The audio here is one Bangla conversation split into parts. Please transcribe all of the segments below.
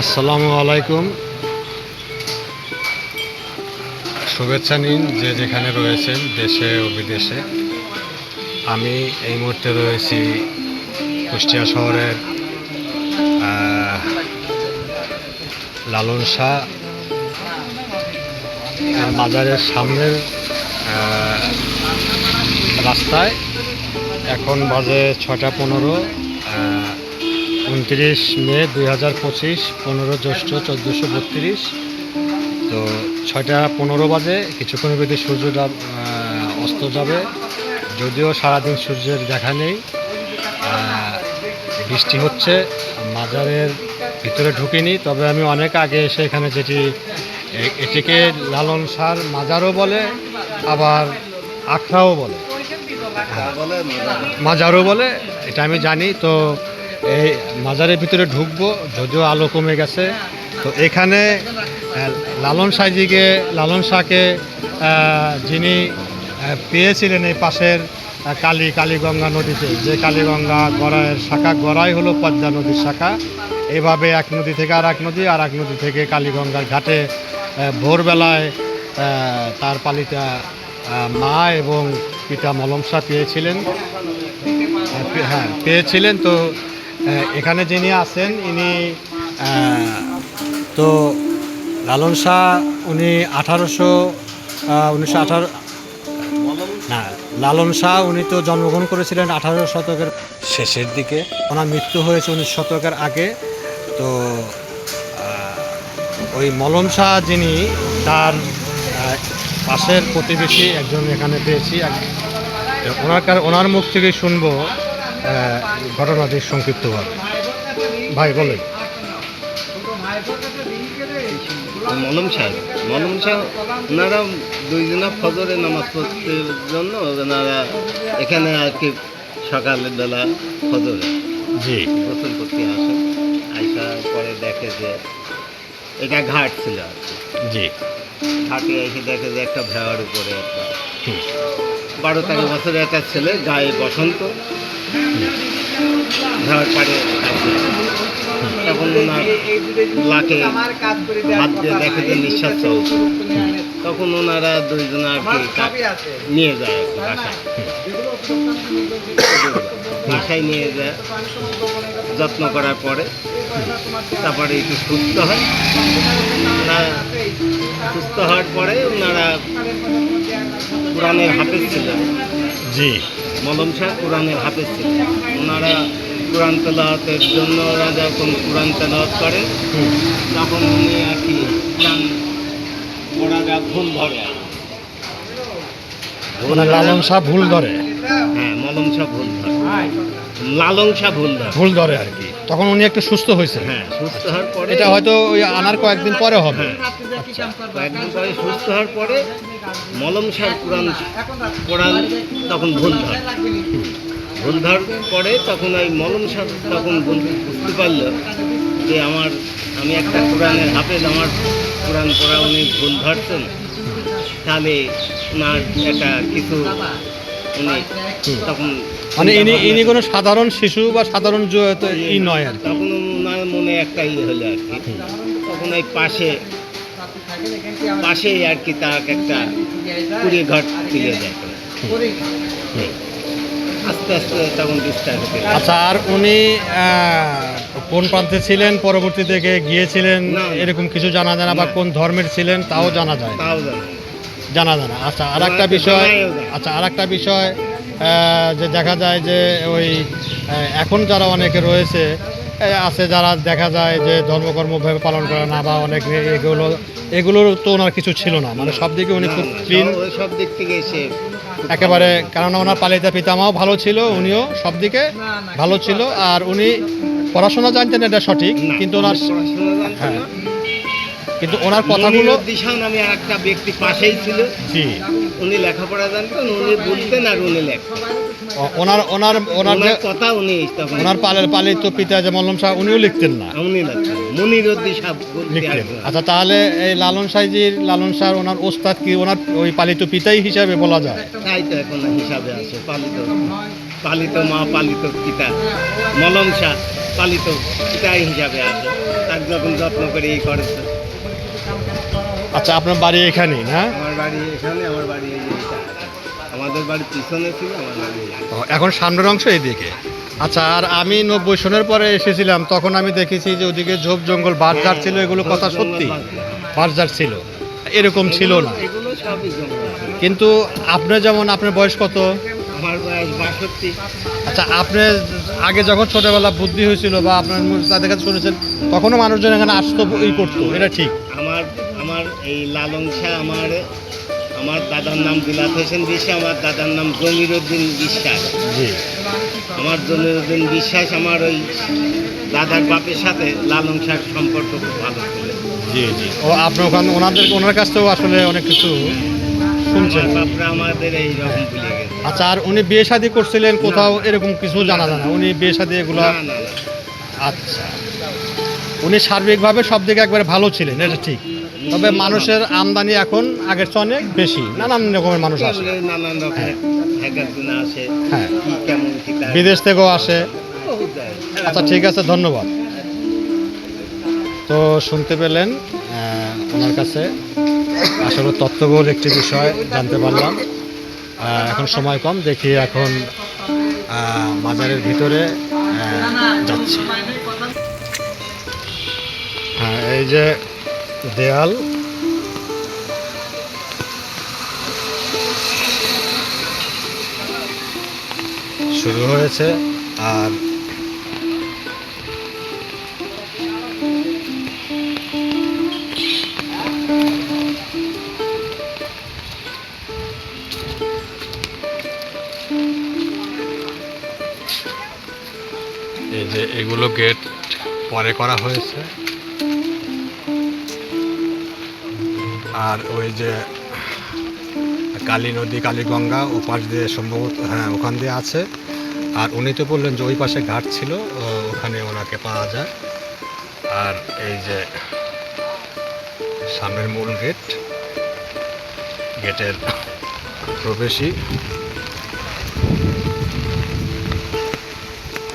আসসালামু আলাইকুম। শুভেচ্ছা নিন যে যেখানে রয়েছেন, দেশে ও বিদেশে। আমি এই মুহূর্তে রয়েছি কুষ্টিয়া শহরের লালন শাহ মাজারের সামনের রাস্তায়। এখন বাজে ছটা পনেরো উনত্রিশ মে দুই হাজার পঁচিশ পনেরো জ্যৈষ্ঠ চোদ্দোশো বত্রিশ। তো ছয়টা পনেরো বাজে কিছুক্ষণের সূর্যটা আহ, অস্ত যাবে। যদিও সারাদিন সূর্যের দেখা নেই বৃষ্টি হচ্ছে মাজারের ভিতরে ঢুকিনি। তবে আমি অনেক আগে এসে এখানে যেটি এটিকে লালন সার মাজারও বলে আবার আখড়াও বলে। মাজারও বলে, এটা আমি জানি, তো এই মাজারের ভিতরে ঢুকবো, যদিও আলো কমে গেছে। তো এখানে লালন সাইজিকে লালন শাহকে যিনি পেয়েছিলেন এই পাশের কালী, কালীগঙ্গা নদীতে, যে কালীগঙ্গা গড়াইয়ের শাখা, গড়াই হলো পদ্মা নদীর শাখা। এভাবে এক নদী থেকে আর এক নদী আর এক নদী থেকে কালীগঙ্গার ঘাটে ভোরবেলায় তার পালিতা মা এবং পিতা মলম শাহ পেয়েছিলেন। হ্যাঁ, পেয়েছিলেন তো এখানে যিনি আছেন ইনি তো লালন শাহ উনি আঠারোশো উনিশশো আঠারো না লালন শাহ উনি তো জন্মগ্রহণ করেছিলেন আঠারো শতকের শেষের দিকে। ওনার মৃত্যু হয়েছে উনিশ শতকের আগে। তো ওই মলম শাহ যিনি তার পাশের প্রতিবেশী একজন এখানে পেয়েছি। ওনার ওনার মুখ থেকে শুনব ঘটনাটি সংক্ষিপ্তভাবে। ভাই বলেন। মলম সাহেব মলম সাহেব ওনারা দুইজনা ফজরে নামাজ পড়তে জন্য ওনারা এখানে আর কি সকালের বেলা ফজরে জি। গোসল করতে আসেন। আসার পরে দেখে যে এটা ঘাট ছিল আর কি। জি। ঘাটে এসে দেখে যে একটা ভেড়ার উপরে একটা। বারো তেরো বছরের একটা ছেলে গায়ে বসন্ত। ভেড়ার পাড়ে তখন ওনার লাকে হাত দিয়ে দেখে যে নিঃশ্বাস চলছে। তখন ওনারা দুইজন আর কি নিয়ে যায় বাসায়। বাসায় নিয়ে যায় যত্ন করার পরে তারপরে একটু সুস্থ হয়। সুস্থ হওয়ার পরে ওনারা কোরআনের হাফেজ ছিলেন। জি। মলম শাহ কোরআনের হাফেজ ছিলেন। ওনারা কোরআন তেলাওয়াতের জন্য ওরা যখন কোরআন তেলাওয়াত করেন তখন উনি আর কি কোরআন ওরা যা ভুল ধরে। মানে লালন শাহ ভুল ধরে। হ্যাঁ মলম শাহ ভুল ধরে। লালং শাহ ভুল ধরে। ভুল ধরে আর কি। তখন উনি একটু সুস্থ হয়েছে। হ্যাঁ সুস্থ হওয়ার পরে এটা হয়তো ওই আনার কয়েকদিন পরে হবে। হ্যাঁ কয়েকদিন পরে সুস্থ হওয়ার পরে মলম শাহ কোরআন কোরআন তখন ভুল ধরে। ভুল পরে তখন ওই মলম শাহ তখন বুঝতে পারল যে আমার আমি একটা কোরআনের হাফেজ আমার কোরআন পড়া উনি ভুল ধরছেন। তাহলে ওনার একটা কিছু উনি তখন মানে ইনি ইনি কোনো সাধারণ শিশু বা সাধারণ ই নয় আর তখন ওনার মনে একটা ইয়ে হলো আর কি। তখন ওই পাশে পাশেই আর কি তার একটা কুড়ি ঘর তুলে দেয়। আস্তে আস্তে তখন ডিস্টার্ব আচ্ছা আর উনি কোন প্রান্তে ছিলেন? পরবর্তী থেকে গিয়েছিলেন? এরকম কিছু জানা জানা বা কোন ধর্মের ছিলেন? তাও জানা যায়। তাও জানো জানা জানা আচ্ছা আর একটা বিষয় আচ্ছা আর একটা বিষয় যে দেখা যায় যে ওই এখন যারা অনেকে রয়েছে আছে যারা দেখা যায় যে ধর্মকর্মভাবে পালন করে না বা অনেক এগুলো এগুলোর তো ওনার কিছু ছিল না। মানে সব দিকে উনি খুব ক্লিন। সব- দিক থেকে এসে একেবারে কেননা ওনার পালিতা পিতামাও ভালো ছিল উনিও সব দিকে ভালো ছিল। আর উনি পড়াশোনা জানতেন এটা সঠিক কিন্তু ওনার হ্যাঁ। কিন্তু ওনার কথাগুলো দিশান আমি আর একটা ব্যক্তি পাশেই ছিল। জি। উনি লেখাপড়া জানতেন উনি বলতেন আর উনি লেখতেন। ওনার ওনার ওনার যে কথা উনি ওনার পালের পালিত পিতা যে মল্লম শাহ উনিও লিখতেন না? উনি লিখতেন মনিরুদ্দি বলতে লিখতেন। আচ্ছা তাহলে এই লালন সাইজির লালন শাহ ওনার ওস্তাদ কি ওনার ওই পালিত পিতাই হিসাবে বলা যায়? তাই তো এখন হিসাবে আছে পালিত পালিত মা পালিত পিতা। মলম শাহ পালিত পিতাই হিসাবে আছে। তার যখন যত্ন করে এই করেছে। আচ্ছা আপনার বাড়ি এখানেই না? আমার বাড়ি এখানে আমার বাড়ি এই। আমাদের বাড়ি পিছনে ছিল আমার বাড়ি এখন সামনের অংশ এদিকে আচ্ছা আর আমি নব্বই সনের পরে এসেছিলাম তখন আমি দেখেছি যে ওদিকে ঝোপ জঙ্গল বারজার ছিল এগুলো কথা সত্যি। বারজার ছিল। এরকম ছিল না। কিন্তু আপনি যেমন আপনার বয়স কত? আমার বয়স বাষট্টি। আচ্ছা আপনি আগে যখন ছোটবেলা বুদ্ধি হয়েছিল বা আপনার তাদের কাছে শুনেছেন তখনও মানুষজন এখানে আসতো ই করতো এটা ঠিক। আমার এই লালন শাহ আমার আমার দাদার নাম বিলাত হোসেন বিশ্বাস আমার দাদার নাম জমিরুদ্দিন বিশ্বাস। জি। আমার জমিরুদ্দিন বিশ্বাস আমার ওই দাদার বাপের সাথে লালন শাহ সম্পর্ক খুব ভালো ছিল জি জি। ও আপনার ওখানে ওনাদের ওনার কাছ থেকেও আসলে অনেক কিছু শুনছেন। বাপরা আমাদের এই রকম ভুলে গেছে। আচ্ছা আর উনি বিয়ে শাদী করছিলেন কোথাও এরকম কিছু জানা যায় না। উনি বিয়ে শাদী এগুলো না না না। আচ্ছা। উনি সার্বিকভাবে সব দিকে একবারে ভালো ছিলেন এটা ঠিক। তবে মানুষের আমদানি এখন আগের চেয়ে অনেক বেশি। নানান রকমের মানুষ আসে। নানান রকমের হ্যাঁ। বিদেশ থেকেও আসে। আচ্ছা ঠিক আছে ধন্যবাদ। তো শুনতে পেলেন ওনার কাছে আসলে তত্ত্ববোধ একটি বিষয় জানতে পারলাম। এখন সময় কম দেখি এখন মাজারের ভিতরে যাচ্ছে। হ্যাঁ এই যে দেয়াল। শুরু হয়েছে আর এই যে এগুলো গেট পরে করা হয়েছে। আর ওই যে কালী নদী কালীগঙ্গা ও পাশ দিয়ে সম্ভবত হ্যাঁ ওখান দিয়ে আছে। আর উনি তো বললেন যে ওই পাশে ঘাট ছিল ওখানে ওনাকে পাওয়া যায়। আর এই যে সামনের মূল গেট, গেটের প্রবেশী।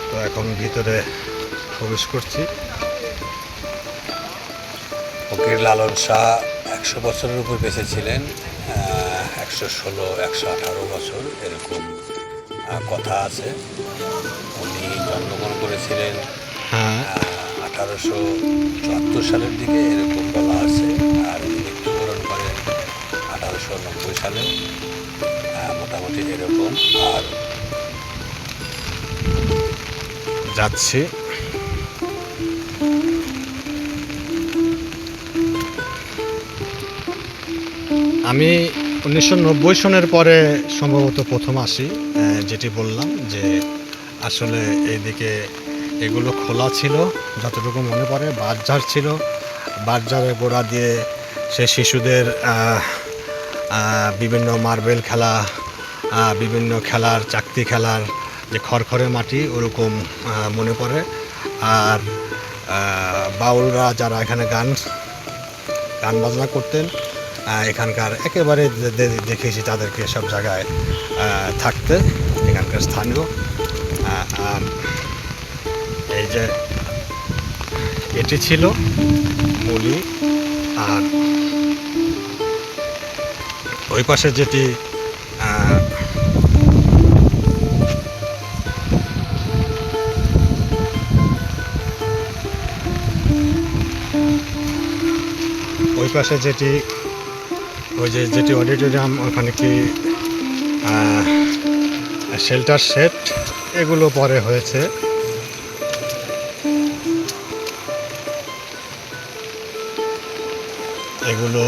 তো এখন ভিতরে প্রবেশ করছি। ফকির লালন শাহ একশো বছরের উপর বেঁচে ছিলেন একশো ষোলো একশো আঠারো বছর এরকম কথা আছে। উনি জন্মগ্রহণ করেছিলেন হ্যাঁ। আঠারোশো চুয়াত্তর সালের দিকে এরকম বলা আছে আর উনি মৃত্যুবরণ করেন আঠারোশো নব্বই সালে মোটামুটি এরকম। আর যাচ্ছি। আমি উনিশশো নব্বই সনের পরে সম্ভবত প্রথম আসি যেটি বললাম যে আসলে এইদিকে এগুলো খোলা ছিল, যতটুকু মনে পড়ে, বাঁশঝাড় ছিল। বাঁশঝাড়ের গোড়া দিয়ে সে শিশুদের বিভিন্ন মার্বেল খেলা বিভিন্ন খেলার, চাকতি খেলার যে খড়খড়ে মাটি, ওরকম মনে পড়ে। আর বাউলরা যারা এখানে গান গান বাজনা করতেন এখানকার একেবারে দেখেছি তাদেরকে সব জায়গায় থাকতে, এখানকার স্থানীয়। এই যে এটি ছিল মুলি, আর ওই পাশে যেটি ওই পাশে যেটি ওই যে যেটি অডিটোরিয়াম ওখানে কি শেল্টার সেট এগুলো পরে হয়েছে। এগুলো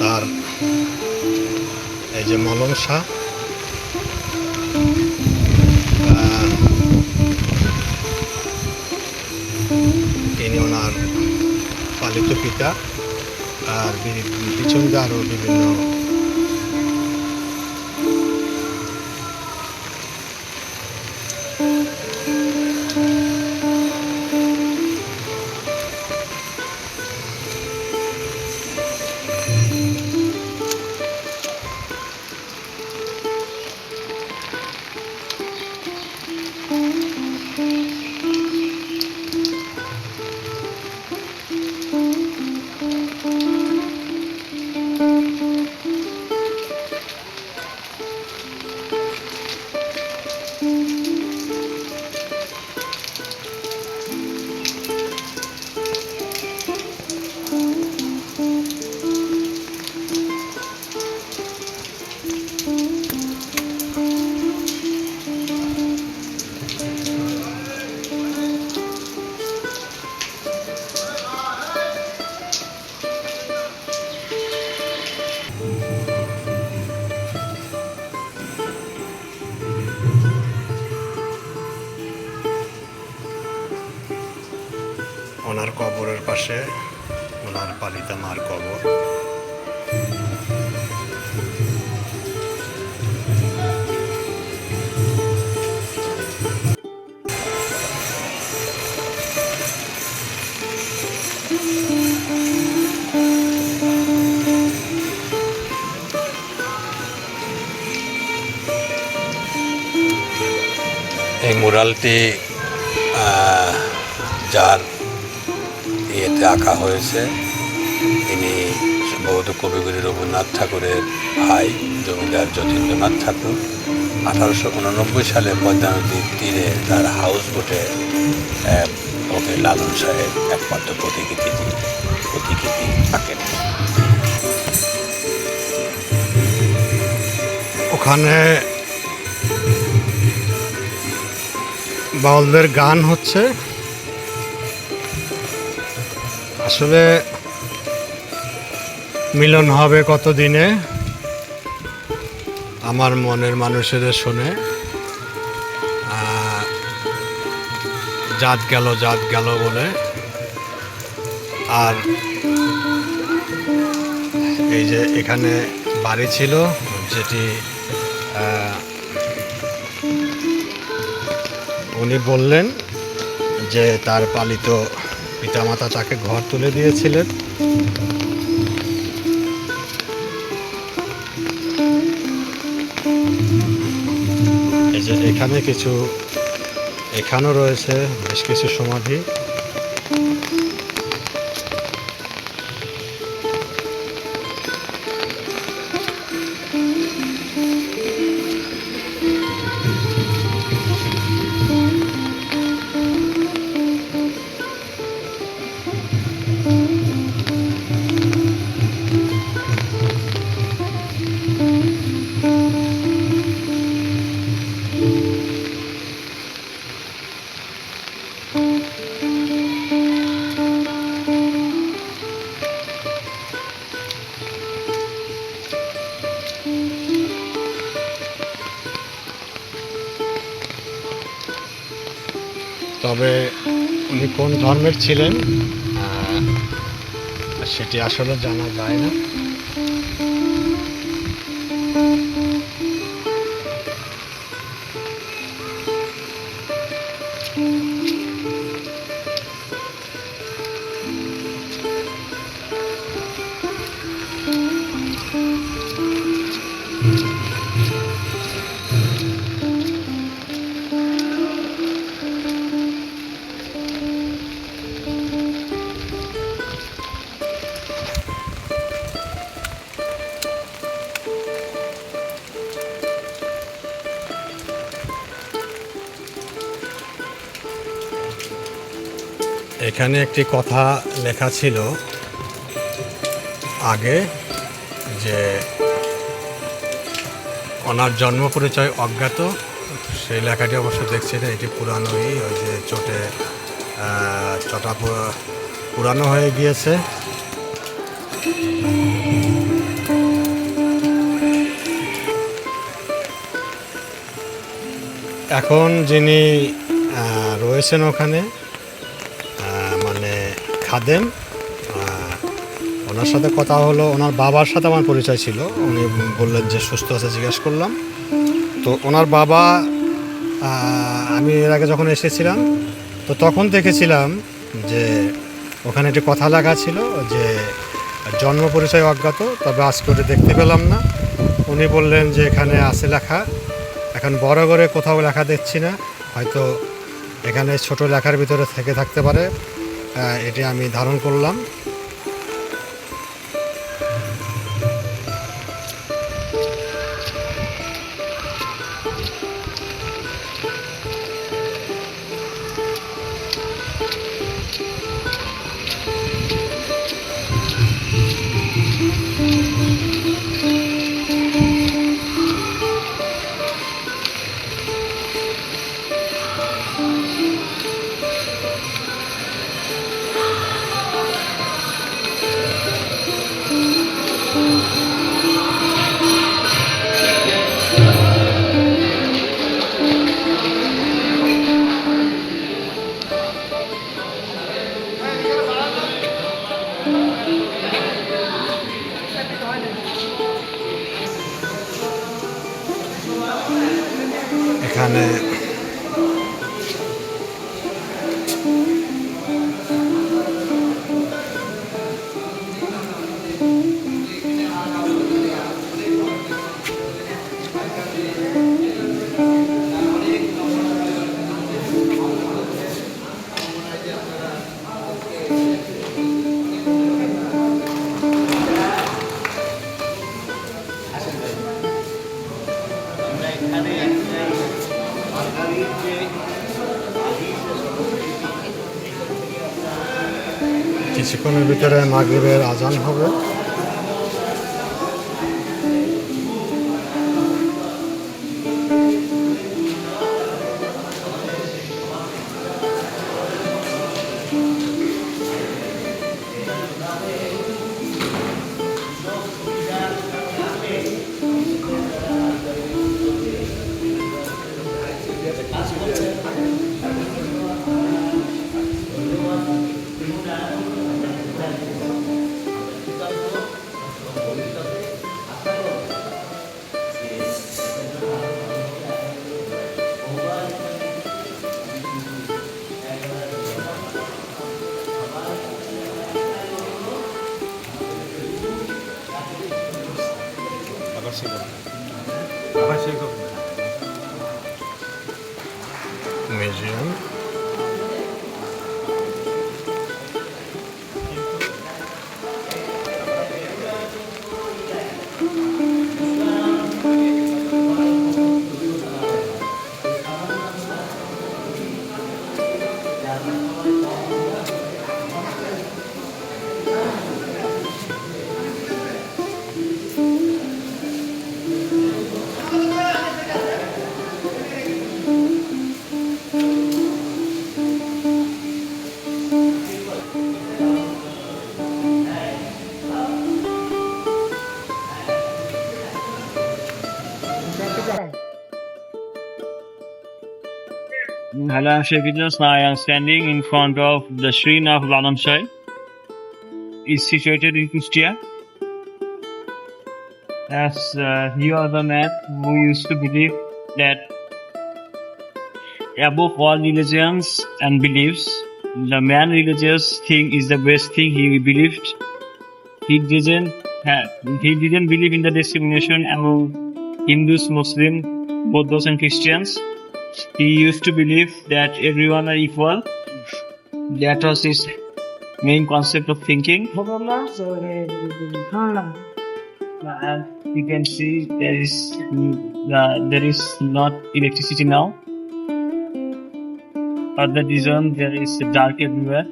তার এই যে মলম শাহ তিনি ওনার পালিত পিতা। আর পিছন আরও বিভিন্ন এই মুরালটি যার ইয়েতে আঁকা হয়েছে তিনি সম্ভবত কবিগুরু রবীন্দ্রনাথ ঠাকুরের ভাই, জমিদার যতীন্দ্রনাথ ঠাকুর। আঠারোশো উননব্বই সালে পদ্মা নদীর তীরে তার হাউস বোটে ফকির লালন সাহেব একমাত্র প্রতিকৃতি প্রতিকৃতি আঁকেন ওখানে বাউলদের গান হচ্ছে। আসলে মিলন হবে কত দিনে আমার মনের মানুষের শুনে। জাত গেল জাত গেল বলে। আর এই যে এখানে বাড়ি ছিল, যেটি উনি বললেন যে তার পালিত পিতামাতা তাকে ঘর তুলে দিয়েছিলেন। এখানে কিছু, এখানেও রয়েছে বেশ কিছু সমাধি। ছিলেন। সেটি আসলে জানা যায় না। এখানে একটি কথা লেখা ছিল আগে যে ওনার জন্ম পরিচয় অজ্ঞাত। সেই লেখাটি অবশ্য দেখছি না এটি পুরানোই, ওই যে চোটে চটা পুরানো হয়ে গিয়েছে। এখন যিনি রয়েছেন ওখানে খাদেম। ওনার সাথে কথা হলো, ওনার বাবার সাথে আমার পরিচয় ছিল। উনি বললেন যে, সুস্থ আছে, জিজ্ঞেস করলাম। তো ওনার বাবা আমি এর আগে যখন এসেছিলাম, তো তখন দেখেছিলাম যে, ওখানে একটি কথা লেখা ছিল যে, জন্ম পরিচয় অজ্ঞাত, তবে আজকে ওটা দেখতে পেলাম না। উনি বললেন যে, এখানে আছে লেখা। এখন বড় করে কোথাও লেখা দেখছি না। হয়তো এখানে ছোট লেখার ভিতরে থেকে থাকতে পারে। এটি আমি ধারণ করলাম। এখানে মাগরীবের মাগরিবের আজান হবে। I'm Sheikh Now I am standing in front of the shrine of Lanamshai. It's situated in Kustia. As uh, you are the man who used to believe that above all religions and beliefs, the man religious thing is the best thing he believed. He didn't have, he didn't believe in the discrimination among Hindus, Muslims, Buddhists, and Christians. He used to believe that everyone are equal. That was his main concept of thinking. And you can see there is uh, there is not electricity now. For that reason, there is dark everywhere.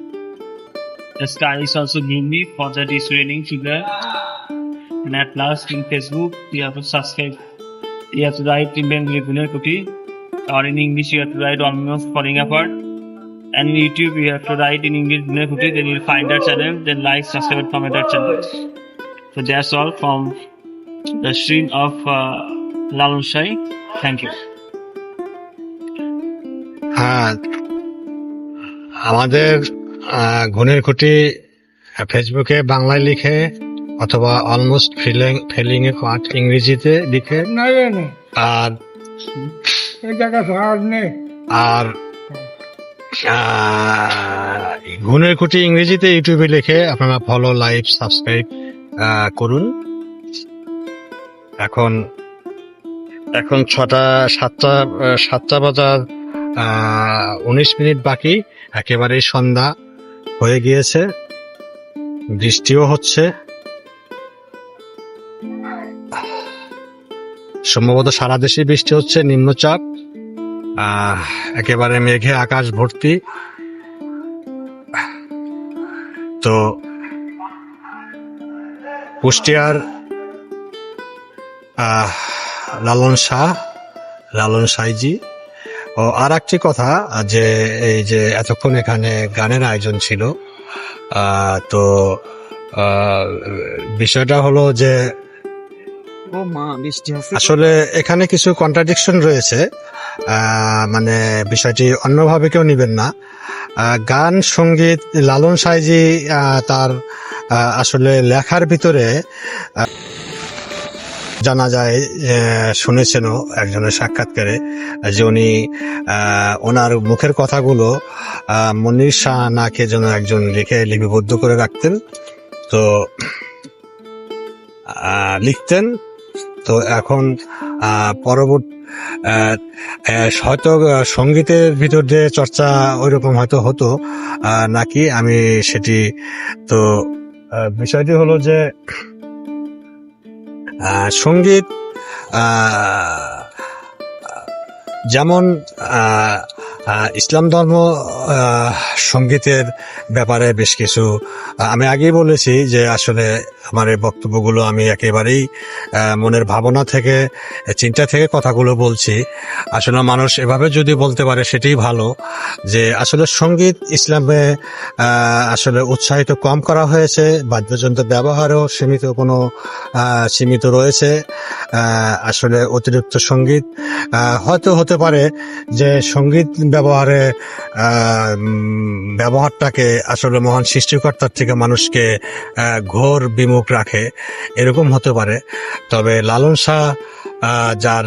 The sky is also gloomy. For that, it's raining today. And at last, in Facebook, you have to subscribe. You have to write in Gunnar Cookie or in English you have to write almost falling apart. And in YouTube you have to write in English Kuti, then you'll find our channel, then like, subscribe, comment our channel. So that's all from the stream of uh, Lalun Shai. Thank you. হ্যাঁ আমাদের ঘনের খুঁটি ফেসবুকে বাংলায় লিখে অথবা অলমোস্ট ফিলিং ফিলিং এ ইংরেজিতে লিখে আর আর গুণের কুটি ইংরেজিতে ইউটিউবে লিখে আপনারা ফলো লাইক সাবস্ক্রাইব করুন। এখন এখন ছটা, সাতটা সাতটা বাজার উনিশ মিনিট বাকি। একেবারেই সন্ধ্যা হয়ে গিয়েছে। বৃষ্টিও হচ্ছে। সম্ভবত সারা দেশে বৃষ্টি হচ্ছে, নিম্নচাপ একেবারে মেঘে আকাশ ভর্তি। তো কুষ্টিয়ার লালন শাহ, লালন সাইজি ও আর একটি কথা যে এই যে এতক্ষণ এখানে গানের আয়োজন ছিল তো বিষয়টা হলো যে আসলে এখানে কিছু কন্ট্রাডিকশন রয়েছে। মানে বিষয়টি অন্যভাবে কেউ নেবেন না। গান, সংগীত, লালন সাইজি তার আসলে লেখার ভিতরে জানা যায় শুনেছেনও একজনের সাক্ষাৎকারে, যে উনি ওনার মুখের কথাগুলো মনির শাহ নাকে যেন একজন লিখে লিপিবদ্ধ করে রাখতেন। তো লিখতেন। তো এখন পরবর্তী হয়তো সঙ্গীতের ভিতর দিয়ে চর্চা ওইরকম হয়তো হতো নাকি আমি সেটি, তো বিষয়টি হলো যে সংগীত যেমন ইসলাম ধর্ম সঙ্গীতের ব্যাপারে বেশ কিছু আমি আগেই বলেছি যে আসলে আমার এই বক্তব্যগুলো আমি একেবারেই মনের ভাবনা থেকে, চিন্তা থেকে কথাগুলো বলছি। আসলে মানুষ এভাবে যদি বলতে পারে সেটাই ভালো যে আসলে সংগীত ইসলামে আসলে উৎসাহিত কম করা হয়েছে বাদ্যযন্ত্র ব্যবহারও সীমিত, কোনো সীমিত রয়েছে। আসলে অতিরিক্ত সংগীত হয়তো হতে পারে যে সংগীত ব্যবহারে ব্যবহারটাকে আসলে মহান সৃষ্টিকর্তার থেকে মানুষকে ঘোর বিমুখ রাখে। এরকম হতে পারে। তবে লালন শাহ যার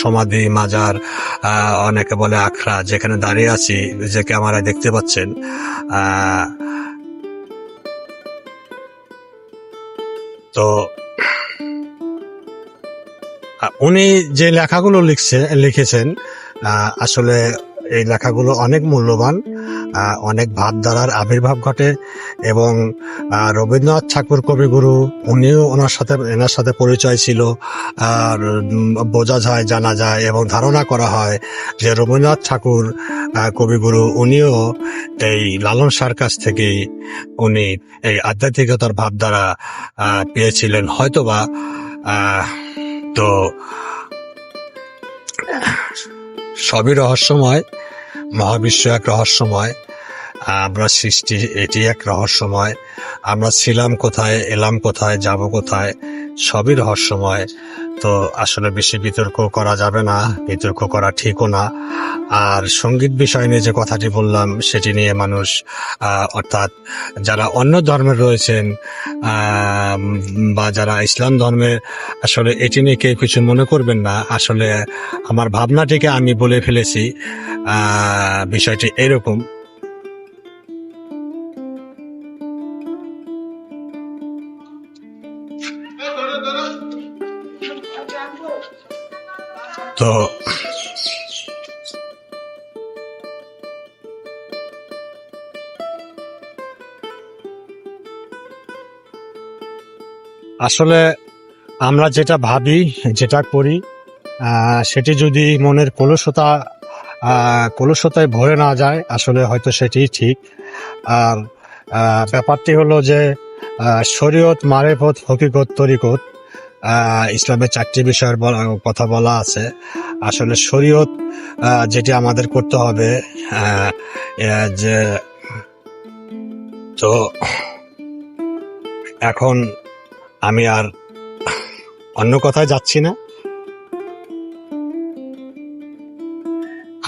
সমাধি, মাজার অনেকে বলে আখড়া, যেখানে দাঁড়িয়ে আছি, যে ক্যামেরায় দেখতে পাচ্ছেন তো উনি যে লেখাগুলো লিখছে, লিখেছেন আসলে এই লেখাগুলো অনেক মূল্যবান অনেক ভাবধারার আবির্ভাব ঘটে এবং রবীন্দ্রনাথ ঠাকুর কবিগুরু, উনিও ওনার সাথে, এনার সাথে পরিচয় ছিল, আর বোঝা যায়, জানা যায় এবং ধারণা করা হয় যে রবীন্দ্রনাথ ঠাকুর কবিগুরু উনিও এই লালন সার কাছ থেকেই উনি এই আধ্যাত্মিকতার ভাবধারা পেয়েছিলেন। হয়তোবা তো সবই রহস্যময় মহাবিশ্ব এক রহস্যময়। আমরা সৃষ্টি, এটি এক রহস্যময়। আমরা ছিলাম কোথায়, এলাম কোথায়, যাব কোথায়, সবই রহস্যময়। তো আসলে বেশি বিতর্ক করা যাবে না, বিতর্ক করা ঠিকও না। আর সংগীত বিষয় নিয়ে যে কথাটি বললাম, সেটি নিয়ে মানুষ অর্থাৎ যারা অন্য ধর্মের রয়েছেন বা যারা ইসলাম ধর্মের আসলে এটি নিয়ে কেউ কিছু মনে করবেন না। আসলে আমার ভাবনাটিকে আমি বলে ফেলেছি বিষয়টি এরকম। তো আসলে আমরা যেটা ভাবি, যেটা করি সেটি যদি মনের কলুষতা কলুষতায় ভরে না যায়, আসলে হয়তো সেটি ঠিক। আর ব্যাপারটি হলো যে শরীয়ত, মারেফত, হকিকত, তরিকত ইসলামের চারটি বিষয়ের কথা বলা আছে। আসলে শরীয়ত যেটি আমাদের করতে হবে যে, তো এখন আমি আর অন্য কথায় যাচ্ছি না।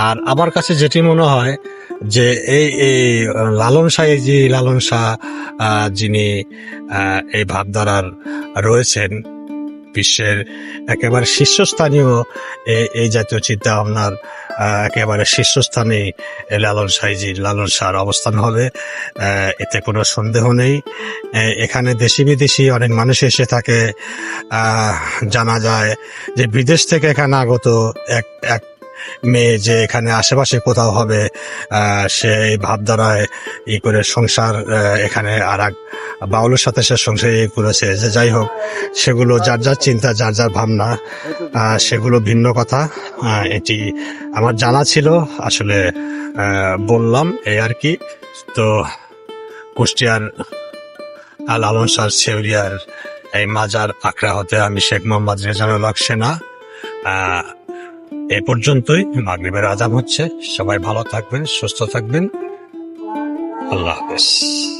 আর আমার কাছে যেটি মনে হয় যে এই এই, লালন শাহ যে লালন শাহ যিনি এই ভাবধারার রয়েছেন বিশ্বের একেবারে শীর্ষস্থানীয় এই জাতীয় চিন্তা ভাবনার একেবারে শীর্ষস্থানে লালন সাইজি লালন শাহর অবস্থান হবে। এতে কোনো সন্দেহ নেই। এখানে দেশি বিদেশি অনেক মানুষ এসে থাকে। জানা যায় যে বিদেশ থেকে এখানে আগত এক এক মেয়ে যে এখানে আশেপাশে কোথাও হবে আহ, সে এই ভাবধারায় ই করে সংসার এখানে আর এক বাউলের সাথে সে সংসার ই করেছে। যে যাই হোক সেগুলো যার যার চিন্তা যার যার ভাবনা সেগুলো ভিন্ন কথা। এটি আমার জানা ছিল আসলে বললাম এই আর কি। তো কুষ্টিয়ার আলম শাহ সেউরিয়ার এই মাজার আখড়া হতে আমি শেখ মোহাম্মদ রেজানুল হক সেনা এ পর্যন্তই মাগরিবের আজাম হচ্ছে। সবাই ভালো থাকবেন সুস্থ থাকবেন। আল্লাহ হাফেজ।